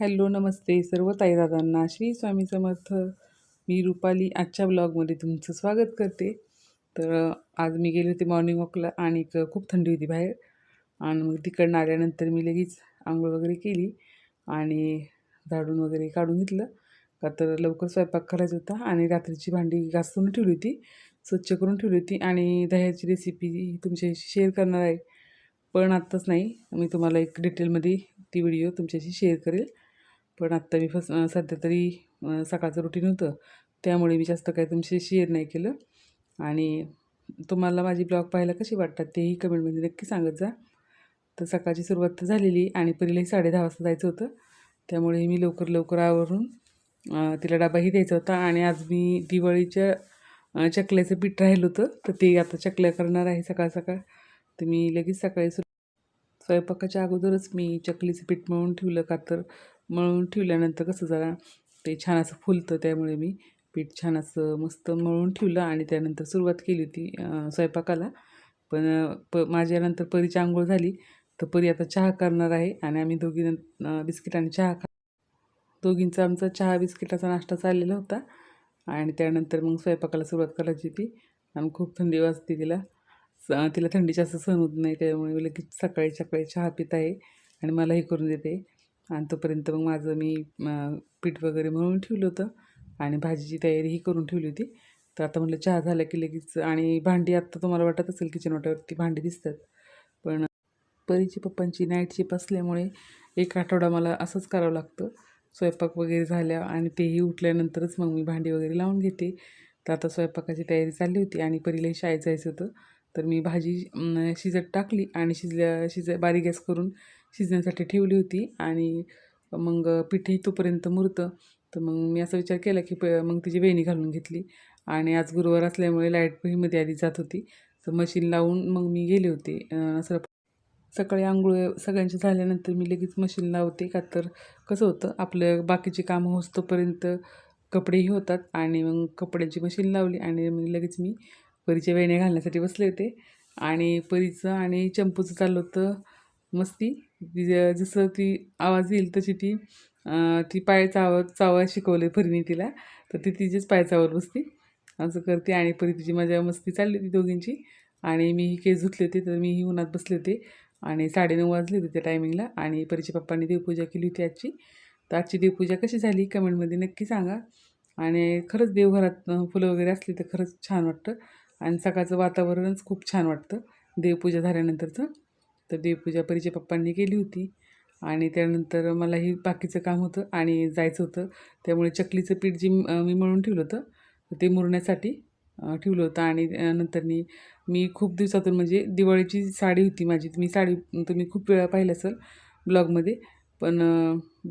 Hello नमस्ते सर्व ताईदादांना. श्री स्वामी समर्थ. मी रुपाली. आजच्या ब्लॉगमध्ये तुमचं स्वागत करते. तर आज मी गेले होते मॉर्निंग वॉकला आणि खूप थंडी होती बाहेर. आणि मग तिकडनं आल्यानंतर मी लगेच आंघोळ वगैरे केली आणि झाडून वगैरे काढून घेतलं. का तर लवकर स्वयंपाक करायचा होता आणि रात्रीची भांडी घासून ठेवली होती स्वच्छ करून ठेवली होती आणि दह्याची रेसिपी तुमच्याशी शेअर करणार आहे. पण आत्ताच नाही. मी तुम्हाला एक डिटेलमध्ये ती व्हिडिओ तुमच्याशी शेअर करेल. पण आत्ता मी फस सध्या तरी सकाळचं रुटीन होतं. त्यामुळे मी जास्त काही तुमच्याशी शेअर नाही केलं. आणि तुम्हाला माझी ब्लॉग पाहायला कशी वाटतात तेही कमेंटमध्ये नक्की सांगत जा. तर सकाळची सुरुवात तर झालेली आणि पहिलेही साडे दहा वाजता जायचं होतं. त्यामुळे मी लवकर लवकर आवरून तिला डबाही द्यायचा होता आणि आज मी दिवाळीच्या चकल्याचं पीठ राहिलं होतं. तर ते आता चकल्या करणार आहे सकाळ सकाळ. तर मी लगेच सकाळी सु स्वयंपाकाच्या अगोदरच मी चकलीचं पीठ मळून ठेवलं का तर मळून ठेवल्यानंतर कसं जरा ते छान असं फुलतं त्यामुळे मी पीठ छान असं मस्त मळून ठेवलं आणि त्यानंतर सुरुवात केली होती स्वयंपाकाला. पण प माझ्यानंतर परीची आंघोळ झाली तर परी आता चहा करणार आहे आणि आम्ही दोघी बिस्किट आणि चहा खा दोघींचा आमचा चहा बिस्किटाचा नाश्ता चाललेला होता आणि त्यानंतर मग स्वयंपाकाला सुरुवात करायची होती. आणि खूप थंडी वाजते तिला. स- तिला थंडीची असं सहन होत नाही त्यामुळे मी लगेच सकाळी सकाळी चहा पित आहे आणि मलाही करून देते. आणि तोपर्यंत मग माझं मी पीठ वगैरे मळून ठेवलं होतं आणि भाजीची तयारीही करून ठेवली होती. तर आता म्हटलं चहा झाला की लगेच आणि भांडी आत्ता तुम्हाला वाटत असेल किचन वाट्यावरती भांडी दिसतात. पण परीची पप्पांची नाईट शिप असल्यामुळे एक आठवडा मला असंच करावं लागतं. स्वयंपाक वगैरे झाल्या आणि तेही उठल्यानंतरच मग मी भांडी वगैरे लावून घेते. तर आता स्वयंपाकाची तयारी चालली होती आणि परीलाही शाळेत जायचं होतं. तर मी भाजी शिजत टाकली आणि शिजल्या शिज बारीक गॅस करून शिजण्यासाठी ठेवली होती आणि मग पिठी तोपर्यंत मुरतं. तर मग मी असा विचार केला की प मग तिची वेणी घालून घेतली. आणि आज गुरुवार असल्यामुळे लाइटमध्ये आधी जात होती. तर मशीन लावून मग मी गेले होते. असं सकाळी आंघोळ सगळ्यांचे झाल्यानंतर मी लगेच मशीन लावते का तर कसं होतं आपलं बाकीची कामं होतोपर्यंत कपडेही होतात आणि मग कपड्यांची मशीन लावली आणि मग लगेच मी परीच्या वेण्या घालण्यासाठी बसले होते. आणि परीचं आणि चंपूचं चाललं होतं मस्ती. ती जसं ती आवाज येईल तशी ती ती पाय चाव चावा शिकवले परीने तिला. तर ती तिचीच पाय चावत बसती. असं करते आणि परी तिची मजा मस्ती चालली होती दोघींची. आणि मीही केस धुतले होते तर मीही उन्हात बसले होते. आणि साडेनऊ वाजले होते त्या टायमिंगला आणि परीच्या पप्पांनी देवपूजा केली होती आजची. तर आजची देवपूजा कशी झाली कमेंटमध्ये नक्की सांगा. आणि खरंच देवघरात फुलं वगैरे असली तर खरंच छान वाटतं. आणि सकाळचं वातावरणच खूप छान वाटतं देवपूजा झाल्यानंतरचं. तर देवपूजा परीच्या पप्पांनी केली होती. आणि त्यानंतर मलाही बाकीचं काम होतं आणि जायचं होतं. त्यामुळे चकलीचं पीठ जे मी म्हणून ठेवलं होतं ते मुरण्यासाठी ठेवलं होतं. आणि नंतरनी मी खूप दिवसातून म्हणजे दिवाळीची साडी होती माझी. मी साडी तुम्ही खूप वेळा पाहिलं असेल ब्लॉगमध्ये. पण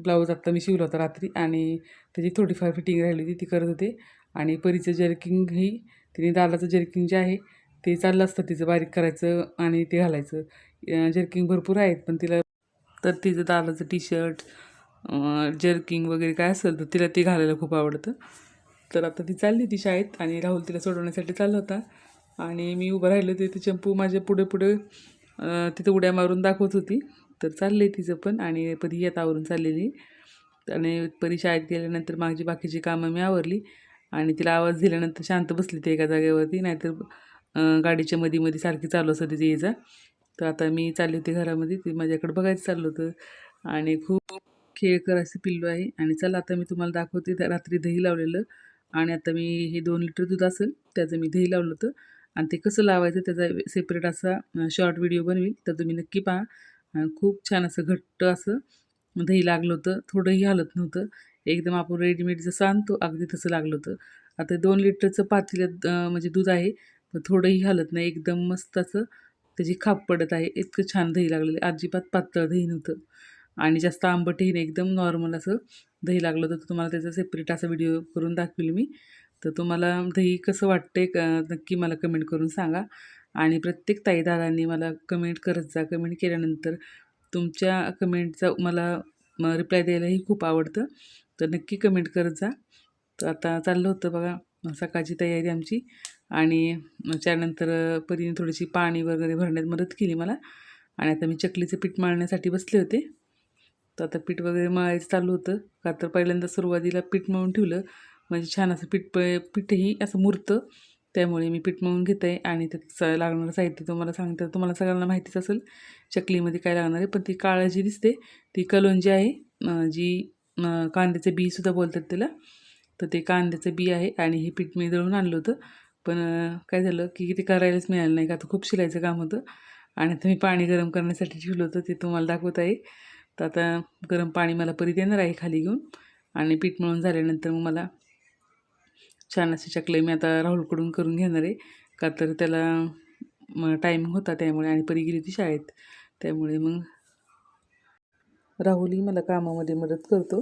ब्लाऊज आत्ता मी शिवला होता रात्री आणि त्याची थोडीफार फिटिंग राहिली होती ती करत होते. आणि परीचं जर्किंग ही तिने दालाचं जर्किंग जे आहे ते चाललं असतं. तिचं बारीक करायचं आणि ते घालायचं. जर्किंग भरपूर आहेत पण तिला तर तिचं दादाचं टी शर्ट जर्किंग वगैरे काय असेल तर तिला ते घालायला खूप आवडतं. तर आता ती चालली ती शाळेत आणि राहुल तिला सोडवण्यासाठी चालला होता. आणि मी उभं राहिलो ते ती चंपू माझ्या पुढे पुढे तिथं उड्या मारून दाखवत होती. तर चालले तिचं पण आणि परी येत आवरून चाललेली. आणि परी शाळेत गेल्यानंतर माझी बाकीची कामं मी आवरली. आणि तिला आवाज दिल्यानंतर शांत बसली ते एका जागेवरती नाहीतर गाडीच्या मध्ये मध्ये सारखी चालू असतं तिथे ये जा. तर आता मी चालली होती घरामध्ये ती माझ्याकडे बघायचं चाललं होतं. आणि खूप खेळकर असे पिल्लू आहे. आणि चला आता मी तुम्हाला दाखवते त्या रात्री दही लावलेलं. आणि आता मी हे दोन लिटर दूध असेल त्याचं मी दही लावलं होतं. आणि ते कसं लावायचं त्याचा सेपरेट असा शॉर्ट व्हिडिओ बनवेल तर तुम्ही नक्की पहा. खूप छान असं घट्ट असं दही लागलं होतं. थोडंही हालत नव्हतं. एकदम आपण रेडीमेड जसं आणतो अगदी तसं लागलं होतं. आता दोन लिटरचं पातेल्यात म्हणजे दूध आहे. थोडंही हलत नाही. एकदम मस्त असं त्याची खाप पडत आहे इतकं छान दही लागलेलं आहे. अजिबात पातळ दही नव्हतं. आणि जास्त आंबटही नाही एकदम नॉर्मल असं दही लागलं होतं. तर तुम्हाला त्याचा सेपरेट असा व्हिडिओ करून दाखवेल मी. तर तुम्हाला दही कसं वाटते क नक्की मला कमेंट करून सांगा. आणि प्रत्येक ताईदारांनी मला कमेंट करत जा. कमेंट केल्यानंतर तुमच्या कमेंटचा मला रिप्लाय द्यायलाही खूप आवडतं. तर नक्की कमेंट करत जा. तर आता चाललं होतं बघा सकाळची तयारी आमची. आणि त्यानंतर परीने थोडीशी पाणी वगैरे भरण्यात मदत केली मला. आणि आता मी चकलीचं पीठ मळण्यासाठी बसले होते. तर आता पीठ वगैरे मळायचं चालू होतं. का तर पहिल्यांदा सुरुवातीला पीठ मळून ठेवलं. म्हणजे छान असं पीठ प पीठही असं मुरतं. त्यामुळे मी पीठ मळून घेत आहे आणि त्याचं लागणारं साहित्य तुम्हाला सांगते. तुम्हाला सगळ्यांना माहितीच असेल चकलीमध्ये काय लागणार आहे. पण ती काळं जी दिसते ती कलोंजी आहे. जी कांद्याचं बीसुद्धा बोलतात त्याला. तर ते कांद्याचं बी आहे. आणि हे पीठ मी दळून आणलं होतं. पण काय झालं की ते करायलाच मिळालं नाही. का तर खूप शिलायचं काम होतं आणि आता मी पाणी गरम करण्यासाठी ठेवलं होतं. ते तुम्हाला दाखवत आहे. तर आता गरम पाणी मला परत येणार आहे खाली घेऊन आणि पीठ मळून झाल्यानंतर मग मला छान असे चकले मी आता राहुलकडून करून घेणार आहे. का तर त्याला मग टायमिंग होता त्यामुळे आणि परी गेली ती शाळेत. त्यामुळे मग राहुलही मला कामामध्ये मदत करतो.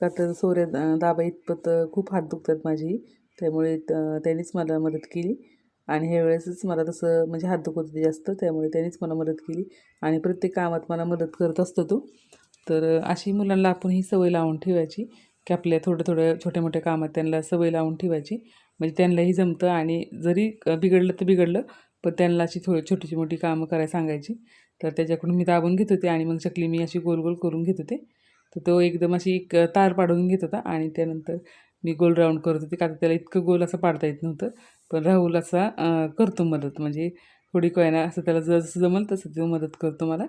का तर सोऱ्या दाबा इतपत खूप हात दुखतात माझी त्यामुळे त- त्यानेच मला मदत केली. आणि ह्या वेळेसच मला तसं म्हणजे हात दुखत होते जास्त त्यामुळे त्यानेच मला मदत केली. आणि प्रत्येक कामात मला मदत करत असतो तो. तर अशी मुलांना आपण ही सवय लावून ठेवायची की आपल्या थोडं थोड्या छोट्या मोठ्या कामात त्यांना सवय लावून ठेवायची. म्हणजे त्यांनाही जमतं आणि जरी बिघडलं तर बिघडलं पण त्यांना अशी थोडी छोटीशी मोठी कामं करायला सांगायची. तर त्याच्याकडून मी दाबून घेत होते आणि मग चकली मी अशी गोल गोल करून घेत होते. तर तो एकदम अशी एक तार पाडून घेत होता आणि त्यानंतर मी गोल राऊंड करत होते का तर त्याला इतकं गोल असं पाडता येत नव्हतं. पण राहुल असा करतो मदत. म्हणजे थोडी कोयना असं त्याला जसं जमल तसं तो मदत करतो मला.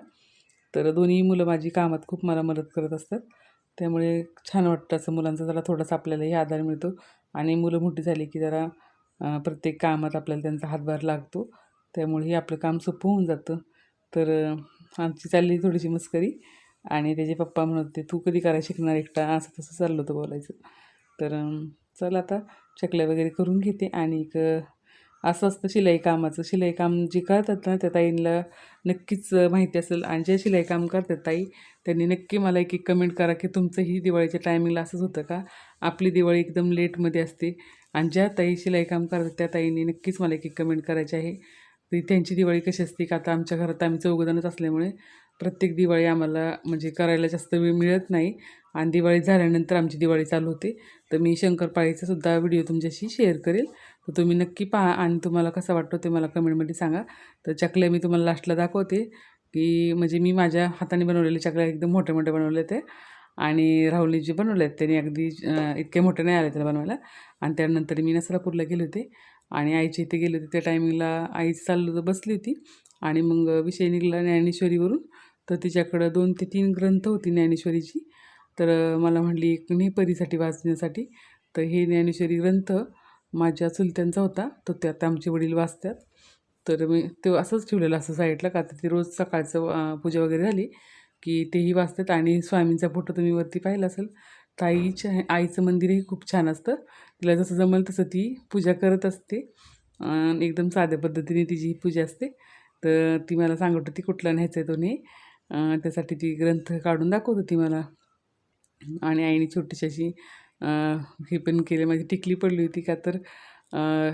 तर दोन्ही मुलं माझी कामात खूप मला मदत करत असतात. त्यामुळे छान वाटतं असं मुलांचा जरा थोडासा आपल्यालाही आधार मिळतो. आणि मुलं मोठी झाली की जरा प्रत्येक कामात आपल्याला त्यांचा हातभार लागतो. त्यामुळेही आपलं काम सोपं होऊन जातं. तर आमची चालली थोडीशी मस्करी. आणि त्याचे पप्पा म्हणत होते तू कधी करायला शिकणार एकटा? असं तसं चाललं होतं बोलायचं. तर चल आता चकल्या वगैरे करून घेते आणि एक असं असतं शिलाई कामाचं. शिलाई काम जे करतात ना त्या ताईंना नक्कीच माहिती असेल. आणि जे शिलाई काम करतात ताई त्यांनी नक्की मला एक एक कमेंट करा की तुमचंही दिवाळीच्या टायमिंगला असंच होतं का? आपली दिवाळी एकदम लेटमध्ये असते. आणि ज्या ताई शिलाई काम करतात त्या ताईंनी नक्कीच मला एक एक कमेंट करायची आहे. ती त्यांची दिवाळी कशी असते का आता आमच्या घरात आम्ही चौघजणच असल्यामुळे प्रत्येक दिवाळी आम्हाला म्हणजे करायला जास्त वेळ मिळत नाही. आणि दिवाळी झाल्यानंतर आमची दिवाळी चालू होते. तर मी शंकरपाळीचा सुद्धा व्हिडिओ तुमच्याशी शेअर करेल. तर तुम्ही नक्की पहा आणि तुम्हाला कसा वाटतो ते मला कमेंटमध्ये सांगा. तर चकल्या मी तुम्हाला लास्टला दाखवते की म्हणजे मी माझ्या हाताने बनवलेले चकल्या एकदम मोठे मोठे बनवले ते आणि राहुलने जे बनवले आहेत त्यांनी अगदी इतके मोठे नाही आले त्याला बनवायला. आणि त्यानंतर मी नसरापूरला गेले होते. आणि आईच्या इथे गेले होते. त्या टायमिंगला आई चाललं बसली होती. आणि मग विषय निघाला ज्ञानेश्वरीवरून. तर तिच्याकडं दोन ते तीन ग्रंथ होती ज्ञानेश्वरीची. तर मला म्हणली एक नेपरीसाठी वाचण्यासाठी. तर हे ज्ञानेश्वरी ग्रंथ माझ्या चुलत्यांचा होता. तो त्यात आमचे वडील वाचतात. तर मी तो असंच ठेवलेलं असं साईडला. का तर ते रोज सकाळचं पूजा वगैरे झाली की तेही वाचतात आणि स्वामींचा फोटो तुम्ही वरती पाहिला असेल. तर आईचं मंदिरही खूप छान असतं. तिला जसं जमल तसं ती पूजा करत असते. एकदम साध्या पद्धतीने तिची ही पूजा असते. तर ती मला सांगत होती कुठला न्यायचा आहे तो नाही त्यासाठी ती ग्रंथ काढून दाखवत होती मला. आणि आईने छोटीशी अशी हे पण केले. माझी टिकली पडली होती का तर अं,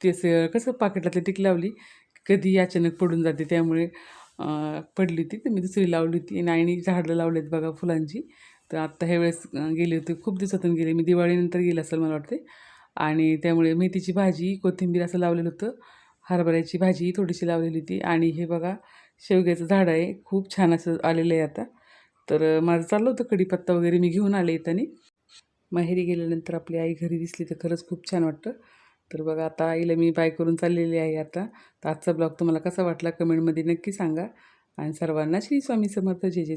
ते कसं पाकिटातली टिक लावली? कधी अचानक पडून जाते त्यामुळे पडली होती. तर मी दुसरी लावली होती. आणि आईने झाडं लावलेत बघा फुलांची. तर आत्ता ह्या वेळेस गेले होते. खूप दिवसातून गेले. मी दिवाळीनंतर गेले असेल मला वाटते आणि त्यामुळे मेथीची भाजी कोथिंबीर असं लावलेलं होतं. हरभऱ्याची भाजी थोडीशी लावलेली होती. आणि हे बघा शेवग्याचं झाड आहे. खूप छान असं आलेलं आहे आता. तर माझं चाललं होतं कढीपत्ता वगैरे मी घेऊन आले येतानी माहेरी गेल्यानंतर आपली आई घरी दिसली तर खरंच खूप छान वाटतं. तर बघा आता आईला मी बाय करून चाललेली आहे आता. तर आजचा ब्लॉग तुम्हाला कसा वाटला कमेंटमध्ये नक्की सांगा. आणि सर्वांना श्री स्वामी समर्थ. जे जे